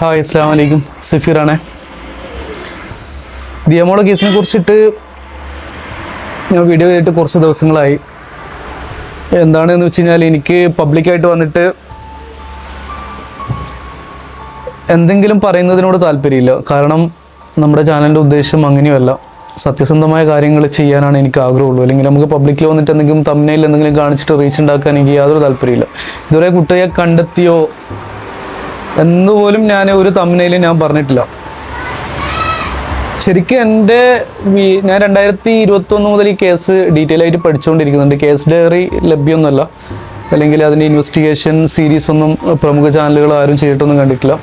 Hi അസ്സാം വലൈക്കും സഫീറാണേ. ദിയമോള കേസിനെ കുറിച്ചിട്ട് ഞാൻ വീഡിയോ ചെയ്തിട്ട് കുറച്ച് ദിവസങ്ങളായി. എന്താണെന്ന് വെച്ച് കഴിഞ്ഞാൽ എനിക്ക് പബ്ലിക്കായിട്ട് വന്നിട്ട് എന്തെങ്കിലും പറയുന്നതിനോട് താല്പര്യമില്ല. കാരണം നമ്മുടെ ചാനലിന്റെ ഉദ്ദേശം അങ്ങനെയല്ല സത്യസന്ധമായ കാര്യങ്ങൾ ചെയ്യാനാണ് എനിക്ക് ആഗ്രഹമുള്ളൂ. അല്ലെങ്കിൽ നമുക്ക് പബ്ലിക്കിൽ വന്നിട്ട് എന്തെങ്കിലും തമ്മിൽ എന്തെങ്കിലും കാണിച്ചിട്ട് റീച്ച് ഉണ്ടാക്കാൻ എനിക്ക് യാതൊരു താല്പര്യമില്ല. ഇതുവരെ കുട്ടിയെ കണ്ടെത്തിയോ എന്നുപോലും ഞാൻ ഒരു തമ്മിനയിൽ ഞാൻ പറഞ്ഞിട്ടില്ല. ശരിക്കും എന്റെ ഞാൻ രണ്ടായിരത്തി ഇരുപത്തി ഒന്ന് മുതൽ ഈ കേസ് ഡീറ്റെയിൽ ആയിട്ട് പഠിച്ചുകൊണ്ടിരിക്കുന്നുണ്ട് കേസ് ഡയറി ലഭ്യമൊന്നുമല്ല. അല്ലെങ്കിൽ അതിന്റെ ഇൻവെസ്റ്റിഗേഷൻ സീരീസ് ഒന്നും പ്രമുഖ ചാനലുകൾ ആരും ചെയ്തിട്ടൊന്നും കണ്ടിട്ടില്ല.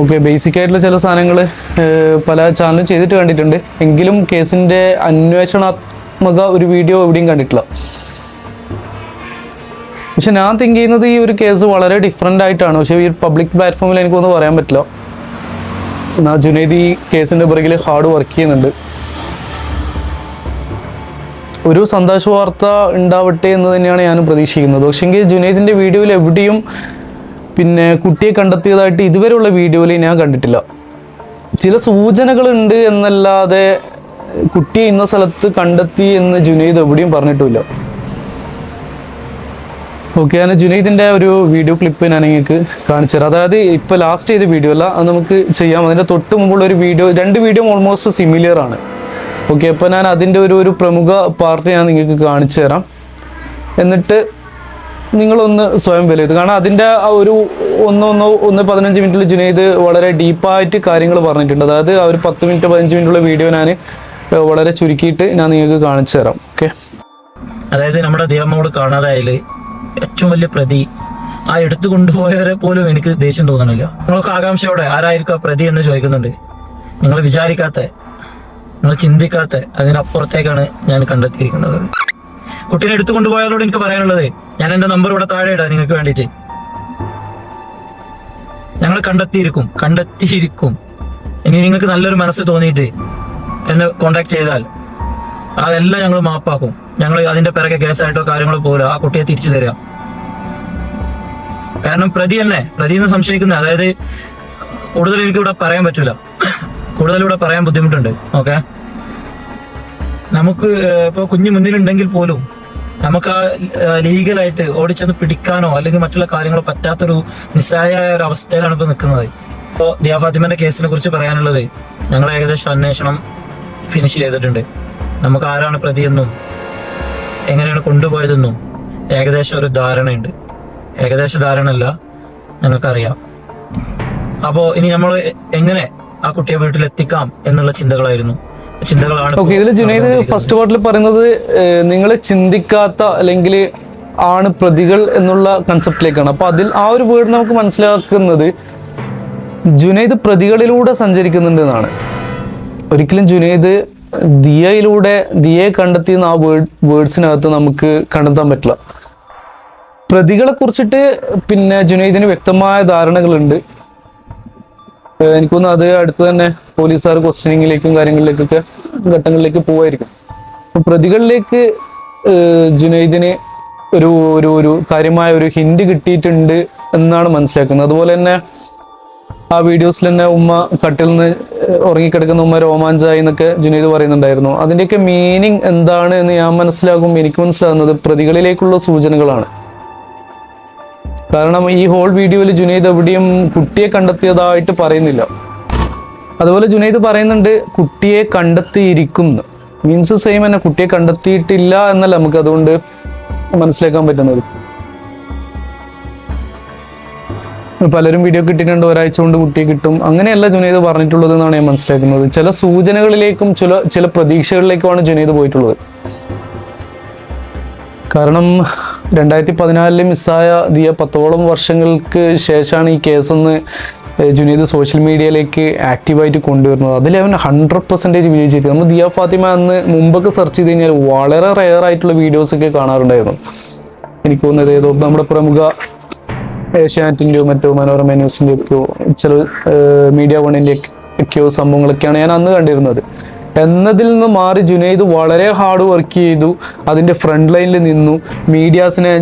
ഓക്കെ ബേസിക് ആയിട്ടുള്ള ചില സാധനങ്ങൾ പല ചാനലും ചെയ്തിട്ട് കണ്ടിട്ടുണ്ട്. എങ്കിലും കേസിന്റെ അന്വേഷണാത്മക ഒരു വീഡിയോ എവിടെയും കണ്ടിട്ടില്ല. പക്ഷെ ഞാൻ തിങ്ക് ചെയ്യുന്നത് ഈ ഒരു കേസ് വളരെ ഡിഫറെന്റ് ആയിട്ടാണ്. പക്ഷേ ഈ പബ്ലിക് പ്ലാറ്റ്ഫോമിൽ എനിക്കൊന്നും പറയാൻ പറ്റില്ല. എന്നാ ജുനൈദ് ഈ കേസിന്റെ പുറകിൽ ഹാർഡ് വർക്ക് ചെയ്യുന്നുണ്ട്. ഒരു സന്തോഷ വാർത്ത ഉണ്ടാവട്ടെ എന്ന് തന്നെയാണ് ഞാൻ പ്രതീക്ഷിക്കുന്നത്. പക്ഷേങ്കിൽ ജുനൈദിന്റെ വീഡിയോയിൽ എവിടെയും പിന്നെ കുട്ടിയെ കണ്ടെത്തിയതായിട്ട് ഇതുവരെയുള്ള വീഡിയോയിൽ ഞാൻ കണ്ടിട്ടില്ല. ചില സൂചനകളുണ്ട് എന്നല്ലാതെ കുട്ടിയെ ഇന്ന സ്ഥലത്ത് കണ്ടെത്തി എന്ന് ജുനൈദ് എവിടെയും പറഞ്ഞിട്ടുമില്ല. ഓക്കെ ഞാൻ ജുനൈദിന്റെ ഒരു വീഡിയോ ക്ലിപ്പ് ഞാൻ നിങ്ങൾക്ക് കാണിച്ചു തരാം. അതായത് ഇപ്പോൾ ലാസ്റ്റ് ചെയ്ത വീഡിയോ അല്ല അത് നമുക്ക് ചെയ്യാം. അതിന്റെ തൊട്ട് മുമ്പുള്ള ഒരു വീഡിയോ രണ്ട് വീഡിയോ ഓൾമോസ്റ്റ് സിമിലിയർ ആണ്. ഓക്കെ അപ്പോൾ ഞാൻ അതിന്റെ ഒരു ഒരു പ്രമുഖ പാർട്ട് ഞാൻ നിങ്ങൾക്ക് കാണിച്ചു തരാം. എന്നിട്ട് നിങ്ങളൊന്ന് സ്വയം വിലയിരുത്തും കാരണം അതിന്റെ ആ ഒരു ഒന്ന് ഒന്ന് ഒന്ന് പതിനഞ്ച് മിനിറ്റിൽ ജുനൈദ് വളരെ ഡീപ്പായിട്ട് കാര്യങ്ങൾ പറഞ്ഞിട്ടുണ്ട്. അതായത് ആ ഒരു പത്ത് മിനിറ്റ് പതിനഞ്ച് മിനിറ്റുള്ള വീഡിയോ ഞാൻ വളരെ ചുരുക്കിയിട്ട് ഞാൻ നിങ്ങൾക്ക് കാണിച്ചു തരാം. ഓക്കെ അതായത് നമ്മുടെ ദൈവം നമ്മൾ കാണാതായാൽ ഏറ്റവും വലിയ പ്രതി ആ എടുത്തു കൊണ്ടുപോയവരെ പോലും എനിക്ക് ദേഷ്യം തോന്നണില്ല. നിങ്ങൾക്ക് ആകാംക്ഷയോടെ ആരായിരിക്കും ആ പ്രതി എന്ന് ചോദിക്കുന്നുണ്ട്. നിങ്ങൾ വിചാരിക്കാത്ത നിങ്ങൾ ചിന്തിക്കാത്ത അതിനപ്പുറത്തേക്കാണ് ഞാൻ കണ്ടെത്തിയിരിക്കുന്നത്. കുട്ടീനെ എടുത്തു കൊണ്ടുപോയാലോട് എനിക്ക് പറയാനുള്ളത് ഞാൻ എന്റെ നമ്പർ ഇവിടെ താഴെ ഇടാം നിങ്ങൾക്ക് വേണ്ടിയിട്ട്. ഞങ്ങൾ കണ്ടെത്തിയിരിക്കും കണ്ടെത്തിയിരിക്കും. ഇനി നിങ്ങൾക്ക് നല്ലൊരു മനസ്സ് തോന്നിയിട്ട് എന്നെ കോണ്ടാക്ട് ചെയ്താൽ അതെല്ലാം ഞങ്ങൾ മാപ്പാക്കും. ഞങ്ങൾ അതിന്റെ പിറകെ കേസായിട്ടോ കാര്യങ്ങളോ പോലും ആ കുട്ടിയെ തിരിച്ചു തരാം. കാരണം പ്രതി തന്നെ പ്രതി എന്ന് സംശയിക്കുന്നത് അതായത് കൂടുതൽ എനിക്ക് ഇവിടെ പറയാൻ പറ്റില്ല. കൂടുതൽ ഇവിടെ പറയാൻ ബുദ്ധിമുട്ടുണ്ട്. ഓക്കെ? നമുക്ക് ഇപ്പോൾ ഇപ്പൊ കുഞ്ഞു മുന്നിലുണ്ടെങ്കിൽ പോലും നമുക്ക് ആ ലീഗലായിട്ട് ഓടിച്ചെന്ന് പിടിക്കാനോ അല്ലെങ്കിൽ മറ്റുള്ള കാര്യങ്ങളോ പറ്റാത്തൊരു നിസ്സായ ഒരു അവസ്ഥയിലാണ് ഇപ്പൊ നിൽക്കുന്നത്. ഇപ്പോൾ ദിയാഫാത്തിമന്റെ കേസിനെ കുറിച്ച് പറയാനുള്ളത് ഞങ്ങൾ ഏകദേശം അന്വേഷണം ഫിനിഷ് ചെയ്തിട്ടുണ്ട്. നമുക്ക് ആരാണ് പ്രതിയെന്നും എങ്ങനെയാണ് കൊണ്ടുപോയതെന്നും ഏകദേശം ഒരു ധാരണയുണ്ട്. ഏകദേശ ധാരണയല്ല ഞങ്ങൾക്കറിയാം അപ്പോ ഇനി നമ്മൾ എങ്ങനെ ആ കുട്ടിയെ വീട്ടിൽ എത്തിക്കാം എന്നുള്ള ചിന്തകളായിരുന്നു. ചിന്തകളാണ് ഇതിൽ ജുനൈദ് ഫസ്റ്റ് പാർട്ടിൽ പറയുന്നത് നിങ്ങൾ ചിന്തിക്കാത്ത അല്ലെങ്കിൽ ആണ് പ്രതികൾ എന്നുള്ള കൺസെപ്റ്റിലേക്കാണ് അപ്പൊ അതിൽ ആ ഒരു വേർഡ് നമുക്ക് മനസ്സിലാക്കുന്നത് ജുനൈദ് പ്രതികളിലൂടെ സഞ്ചരിക്കുന്നുണ്ട് എന്നാണ്. ഒരിക്കലും ജുനൈദ് ദിയയിലൂടെ ദിയെ കണ്ടെത്തിയെന്ന് ആ വേർഡ് വേർഡ്സിനകത്ത് നമുക്ക് കണ്ടെത്താൻ പറ്റില്ല. പ്രതികളെ കുറിച്ചിട്ട് പിന്നെ ജുനൈദിന് വ്യക്തമായ ധാരണകളുണ്ട്. എനിക്കൊന്ന് അത് അടുത്ത് തന്നെ പോലീസുകാർ ക്വസ്റ്റ്യനിങ്ങിലേക്കും കാര്യങ്ങളിലേക്കൊക്കെ ഘട്ടങ്ങളിലേക്ക് പോവായിരിക്കും. പ്രതികളിലേക്ക് ജുനൈദിന് ഒരു ഒരു ഒരു കാര്യമായ ഒരു ഹിന്റ് കിട്ടിയിട്ടുണ്ട് എന്നാണ് മനസ്സിലാക്കുന്നത്. അതുപോലെ തന്നെ ആ വീഡിയോസിൽ തന്നെ ഉമ്മ കട്ടിൽ നിന്ന് ഉറങ്ങിക്കിടക്കുന്ന ഉമ്മ രോമാഞ്ചായി എന്നൊക്കെ ജുനൈദ് പറയുന്നുണ്ടായിരുന്നു. അതിന്റെയൊക്കെ മീനിങ് എന്താണ് എന്ന് ഞാൻ മനസ്സിലാകും എനിക്ക് മനസ്സിലാകുന്നത് പ്രതികളിലേക്കുള്ള സൂചനകളാണ്. കാരണം ഈ ഹോൾ വീഡിയോയിൽ ജുനൈദ് എവിടെയും കുട്ടിയെ കണ്ടെത്തിയതായിട്ട് പറയുന്നില്ല. അതുപോലെ ജുനൈദ് പറയുന്നുണ്ട് കുട്ടിയെ കണ്ടെത്തിയിരിക്കും മീൻസ് സെയിം തന്നെ കുട്ടിയെ കണ്ടെത്തിയിട്ടില്ല എന്നല്ല നമുക്ക് അതുകൊണ്ട് മനസ്സിലാക്കാൻ പറ്റുന്നത്. പലരും വീഡിയോ കിട്ടിയിട്ടുണ്ട് ഒരാഴ്ച കൊണ്ട് കുട്ടിയെ കിട്ടും. അങ്ങനെയല്ല ജുനൈദ് പറഞ്ഞിട്ടുള്ളത് എന്നാണ് ഞാൻ മനസ്സിലാക്കുന്നത്. ചില സൂചനകളിലേക്കും ചില ചില പ്രതീക്ഷകളിലേക്കുമാണ് ജുനൈദ് പോയിട്ടുള്ളത്. കാരണം രണ്ടായിരത്തി പതിനാലിൽ മിസ്സായ ദിയ പത്തോളം വർഷങ്ങൾക്ക് ശേഷമാണ് ഈ കേസെന്ന് ജുനീദ് സോഷ്യൽ മീഡിയയിലേക്ക് ആക്റ്റീവായിട്ട് കൊണ്ടുവരുന്നത്. അതിൽ അവൻ ഹൺഡ്രഡ് പെർസെന്റേജ് വിജയിച്ചിരിക്കും നമ്മൾ ദിയ ഫാത്തിമ അന്ന് മുമ്പൊക്കെ സെർച്ച് ചെയ്ത് കഴിഞ്ഞാൽ വളരെ റെയർ ആയിട്ടുള്ള വീഡിയോസൊക്കെ കാണാറുണ്ടായിരുന്നു. എനിക്ക് തോന്നുന്നത് ഏതോ നമ്മുടെ പ്രമുഖ ഏഷ്യാനെറ്റിന്റെയോ മറ്റോ മനോരമ ന്യൂസിന്റെയൊക്കെയോ ചില മീഡിയ വണ്ണിന്റെയൊക്കെയോ സംഭവങ്ങളൊക്കെയാണ് ഞാൻ അന്ന് കണ്ടിരുന്നത്. എന്നതിൽ നിന്ന് മാറി ജുനൈദ് വളരെ ഹാർഡ് വർക്ക് ചെയ്തു അതിന്റെ ഫ്രണ്ട് ലൈനിൽ നിന്നു മീഡിയാസിനെ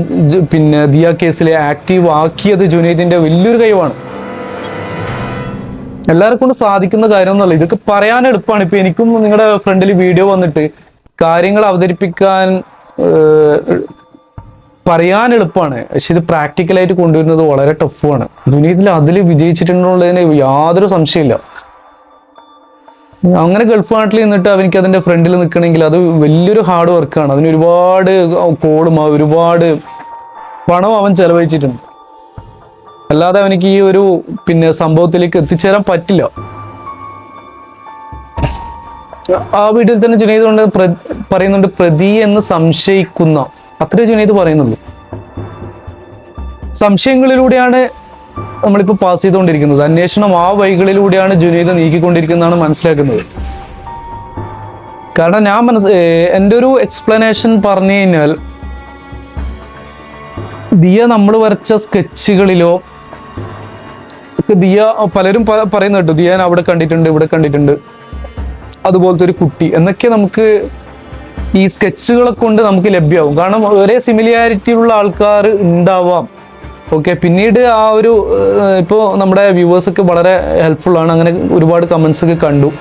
പിന്നെ ദിയ കേസിലെ ആക്റ്റീവ് ആക്കിയത് ജുനൈദിന്റെ വലിയൊരു കഴിവാണ്. എല്ലാവരെ കൊണ്ട് സാധിക്കുന്ന കാര്യമൊന്നുമല്ല ഇതൊക്കെ പറയാൻ എളുപ്പമാണ്. ഇപ്പം എനിക്കും നിങ്ങളുടെ ഫ്രണ്ടിൽ വീഡിയോ വന്നിട്ട് കാര്യങ്ങൾ അവതരിപ്പിക്കാൻ പറയാൻ എളുപ്പമാണ് പക്ഷെ ഇത് പ്രാക്ടിക്കലായിട്ട് കൊണ്ടുവരുന്നത് വളരെ ടഫുമാണ് ദുനീതിൽ അതിൽ വിജയിച്ചിട്ടുണ്ടെന്നുള്ളതിന് യാതൊരു സംശയമില്ല അങ്ങനെ ഗൾഫ് നാട്ടിൽ നിന്നിട്ട് അവനിക്ക് അതിന്റെ ഫ്രണ്ടിൽ നിൽക്കണമെങ്കിൽ അത് വലിയൊരു ഹാർഡ് വർക്കാണ് അതിന് ഒരുപാട് കോളും ഒരുപാട് പണം അവൻ ചെലവഴിച്ചിട്ടുണ്ട്. അല്ലാതെ അവനിക്ക് ഈ ഒരു പിന്നെ സംഭവത്തിലേക്ക് എത്തിച്ചേരാൻ പറ്റില്ല. ആ വീട്ടിൽ തന്നെ ജുനൈദ് കൊണ്ട് പറയുന്നുണ്ട് പ്രതി എന്ന് സംശയിക്കുന്ന അത്രേ ജുനൈദ് പറയുന്നുള്ളൂ. സംശയങ്ങളിലൂടെയാണ് നമ്മളിപ്പോൾ പാസ് ചെയ്തുകൊണ്ടിരിക്കുന്നത്. അന്വേഷണം ആ വഴികളിലൂടെയാണ് ജുനൈദ് നീക്കിക്കൊണ്ടിരിക്കുന്നതാണ് മനസ്സിലാക്കുന്നത്. കാരണം ഞാൻ മനസ് എന്റെ ഒരു എക്സ്പ്ലനേഷൻ പറഞ്ഞു കഴിഞ്ഞാൽ ദിയ നമ്മൾ വരച്ച സ്കെച്ചുകളിലോ ദിയ പലരും പറയുന്ന കേട്ടോ ദിയ ഞാൻ അവിടെ കണ്ടിട്ടുണ്ട് ഇവിടെ കണ്ടിട്ടുണ്ട്. അതുപോലത്തെ ഒരു കുട്ടി. എന്നൊക്കെ നമുക്ക് ഈ സ്കെച്ചുകളെ കൊണ്ട് നമുക്ക് ലഭ്യമാവും. കാരണം ഒരേ സിമിലിയാരിറ്റി ഉള്ള ആൾക്കാർ ഉണ്ടാവാം. ഓക്കെ പിന്നീട് ആ ഒരു ഇപ്പോൾ നമ്മുടെ വ്യൂവേഴ്സൊക്കെ വളരെ ഹെൽപ്ഫുള്ളാണ് അങ്ങനെ ഒരുപാട് കമൻസ് ഒക്കെ കണ്ടു.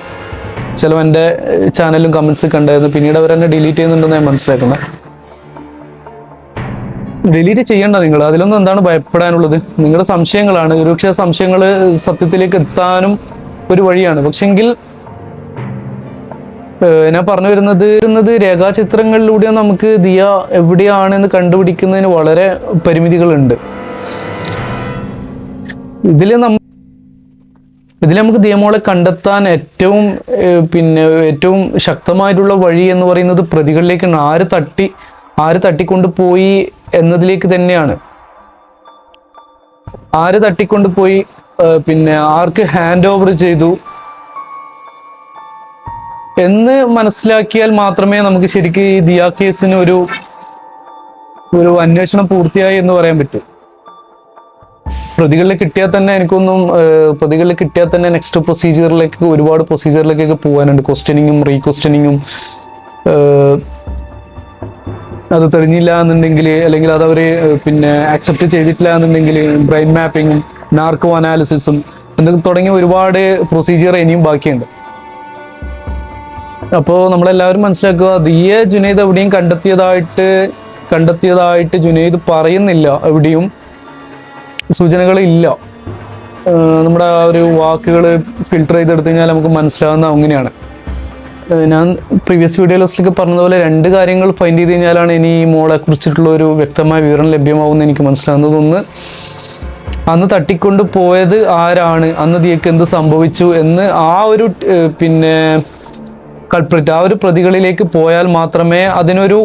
ചില എന്റെ ചാനലിലും കമൻസ് കണ്ടായിരുന്നു പിന്നീട് അവരെന്നെ ഡിലീറ്റ് ചെയ്യുന്നുണ്ടെന്ന് ഞാൻ മനസ്സിലാക്കുന്നത് ഡിലീറ്റ് ചെയ്യണ്ട നിങ്ങൾ. അതിലൊന്നും എന്താണ് ഭയപ്പെടാനുള്ളത്? നിങ്ങളുടെ സംശയങ്ങളാണ്. ഒരുപക്ഷെ സംശയങ്ങൾ സത്യത്തിലേക്ക് എത്താനും ഒരു വഴിയാണ്. പക്ഷെങ്കിൽ ഞാൻ പറഞ്ഞു വരുന്നത് വരുന്നത് രേഖാചിത്രങ്ങളിലൂടെ നമുക്ക് ദിയ എവിടെയാണെന്ന് കണ്ടുപിടിക്കുന്നതിന് വളരെ പരിമിതികളുണ്ട്. ഇതിൽ നമ്മ ഇതിൽ നമുക്ക് ദിയമോളെ കണ്ടെത്താൻ ഏറ്റവും പിന്നെ ഏറ്റവും ശക്തമായിട്ടുള്ള വഴി എന്ന് പറയുന്നത് പ്രതികളിലേക്കാണ്. ആര് തട്ടി ആര് തട്ടിക്കൊണ്ട് പോയി എന്നതിലേക്ക് തന്നെയാണ്. ആര് തട്ടിക്കൊണ്ട് പോയി പിന്നെ ആർക്ക് ഹാൻഡ് ഓവർ ചെയ്തു എന്ന് മനസ്സിലാക്കിയാൽ മാത്രമേ നമുക്ക് ശരിക്കും ഈ ദിയാ കേസിന് ഒരു ഒരു അന്വേഷണം പൂർത്തിയായി എന്ന് പറയാൻ പറ്റൂ. പ്രതികളിൽ കിട്ടിയാൽ തന്നെ എനിക്കൊന്നും പ്രതികളിൽ കിട്ടിയാൽ തന്നെ നെക്സ്റ്റ് പ്രൊസീജിയറിലേക്ക് ഒരുപാട് പ്രൊസീജിയറിലേക്കൊക്കെ പോകാനുണ്ട്. ക്വസ്റ്റ്യനിങ്ങും റീ ക്വസ്റ്റ്യനിങ്ങും അത് തെളിഞ്ഞില്ല എന്നുണ്ടെങ്കിൽ അല്ലെങ്കിൽ അത് അവർ പിന്നെ അക്സെപ്റ്റ് ചെയ്തിട്ടില്ല എന്നുണ്ടെങ്കിൽ ബ്രെയിൻ മാപ്പിങ്ങും നാർക്കോ അനാലിസിസും എന്നൊക്കെ തുടങ്ങിയ ഒരുപാട് പ്രൊസീജിയർ ഇനിയും ബാക്കിയുണ്ട്. അപ്പോൾ നമ്മളെല്ലാവരും മനസ്സിലാക്കുക ദിയെ ജുനൈദ് എവിടെയും കണ്ടെത്തിയതായിട്ട് കണ്ടെത്തിയതായിട്ട് ജുനൈദ് പറയുന്നില്ല എവിടെയും. സൂചനകളില്ല. നമ്മുടെ ആ ഒരു വാക്കുകൾ ഫിൽട്ടർ ചെയ്തെടുത്തു കഴിഞ്ഞാൽ നമുക്ക് മനസ്സിലാവുന്ന അങ്ങനെയാണ്. ഞാൻ പ്രീവിയസ് വീഡിയോസിലൊക്കെ പറഞ്ഞതുപോലെ രണ്ട് കാര്യങ്ങൾ ഫൈൻഡ് ചെയ്ത് കഴിഞ്ഞാലാണ് ഇനി ഈ മോളെ കുറിച്ചിട്ടുള്ള ഒരു വ്യക്തമായ വിവരം ലഭ്യമാവുമെന്ന് എനിക്ക് മനസ്സിലാവുന്നത്. ഒന്ന് അന്ന് തട്ടിക്കൊണ്ട് പോയത് ആരാണ്? അന്ന് ദിയക്ക് എന്ത് സംഭവിച്ചു എന്ന് ആ ഒരു പിന്നെ കൾപ്രിറ്റ് ആ ഒരു പ്രതികളിലേക്ക് പോയാൽ മാത്രമേ അതിനൊരു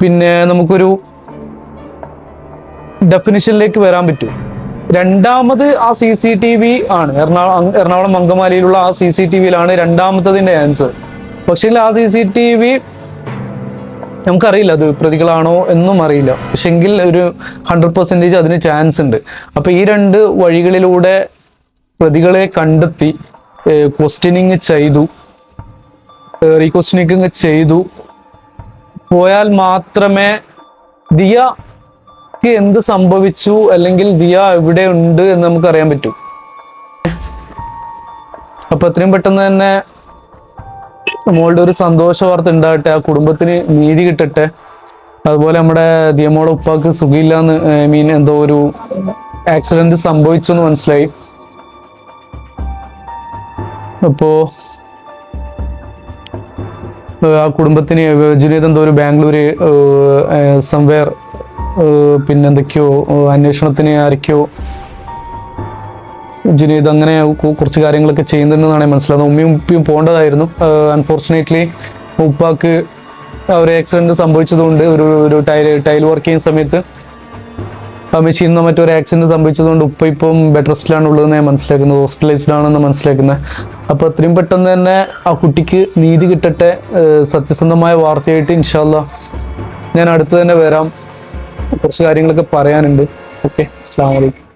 പിന്നെ നമുക്കൊരു ഡെഫിനിഷനിലേക്ക് വരാൻ പറ്റൂ. രണ്ടാമത് ആ സി സി ടി വി ആണ്. എറണാകുളം എറണാകുളം അങ്കമാലിയിലുള്ള ആ സി സി ടി വിയിലാണ് രണ്ടാമത്തതിന്റെ ആൻസർ പക്ഷേ ആ സി സി ടി വി നമുക്കറിയില്ല അത് പ്രതികളാണോ എന്നും അറിയില്ല. പക്ഷെങ്കിൽ ഒരു ഹൺഡ്രഡ് പെർസെന്റേജ് അതിന് ചാൻസ് ഉണ്ട്. അപ്പോൾ ഈ രണ്ട് വഴികളിലൂടെ പ്രതികളെ കണ്ടെത്തി ക്വസ്റ്റ്യനിങ് ചെയ്തു. റീക്വസ്റ്റ്യനിങ് ചെയ്തു. പോയാൽ മാത്രമേ ദിയക്ക് എന്ത് സംഭവിച്ചു അല്ലെങ്കിൽ ദിയ എവിടെ ഉണ്ട് എന്ന് നമുക്ക് അറിയാൻ പറ്റൂ. അപ്പൊ എത്രയും പെട്ടെന്ന് തന്നെ മോളുടെ ഒരു സന്തോഷ വാർത്ത ഉണ്ടാകട്ടെ ആ കുടുംബത്തിന് നീതി കിട്ടട്ടെ. അതുപോലെ നമ്മുടെ ദിയമോളെ ഉപ്പാക്ക് സുഖമില്ലാന്ന് ഐ മീൻ എന്തോ ഒരു ആക്സിഡന്റ് സംഭവിച്ചു എന്ന് മനസ്സിലായി. അപ്പോ ആ കുടുംബത്തിന് എന്തോ ഒരു ബാംഗ്ലൂര് സംവേർ പിന്നെന്തൊക്കെയോ അന്വേഷണത്തിന് ആരൊക്കെയോ ജുനീദ് അങ്ങനെ കുറച്ച് കാര്യങ്ങളൊക്കെ ചെയ്യുന്നുണ്ടെന്നാണ് മനസ്സിലാകുന്നത് ഉമ്മയും ഉപ്പയും പോകേണ്ടതായിരുന്നു. അൺഫോർച്ചുനേറ്റ്ലി ഉപ്പാക്ക് ആ ഒരു ആക്സിഡന്റ് സംഭവിച്ചതുകൊണ്ട് ഒരു ഒരു ടൈൽ ടൈൽ വർക്ക് ചെയ്യുന്ന സമയത്ത് ആ മെഷീനിന്നോ മറ്റോ ഒരു ആക്സിഡന്റ് സംഭവിച്ചതുകൊണ്ട് ഉപ്പ ഇപ്പം ബെഡ് റെസ്റ്റിലാണ് ഉള്ളതെന്ന് ഞാൻ മനസ്സിലാക്കുന്നത് ഹോസ്പിറ്റലൈസ്ഡ് ആണെന്ന് മനസ്സിലാക്കുന്നത് അപ്പോൾ അത്രയും പെട്ടെന്ന് തന്നെ ആ കുട്ടിക്ക് നീതി കിട്ടട്ടെ സത്യസന്ധമായ വാർത്തയായിട്ട് ഇൻഷാല്ല ഞാൻ അടുത്ത് തന്നെ വരാം. കുറച്ച് കാര്യങ്ങളൊക്കെ പറയാനുണ്ട്. ഓക്കെ അസ്സാം വലൈക്കും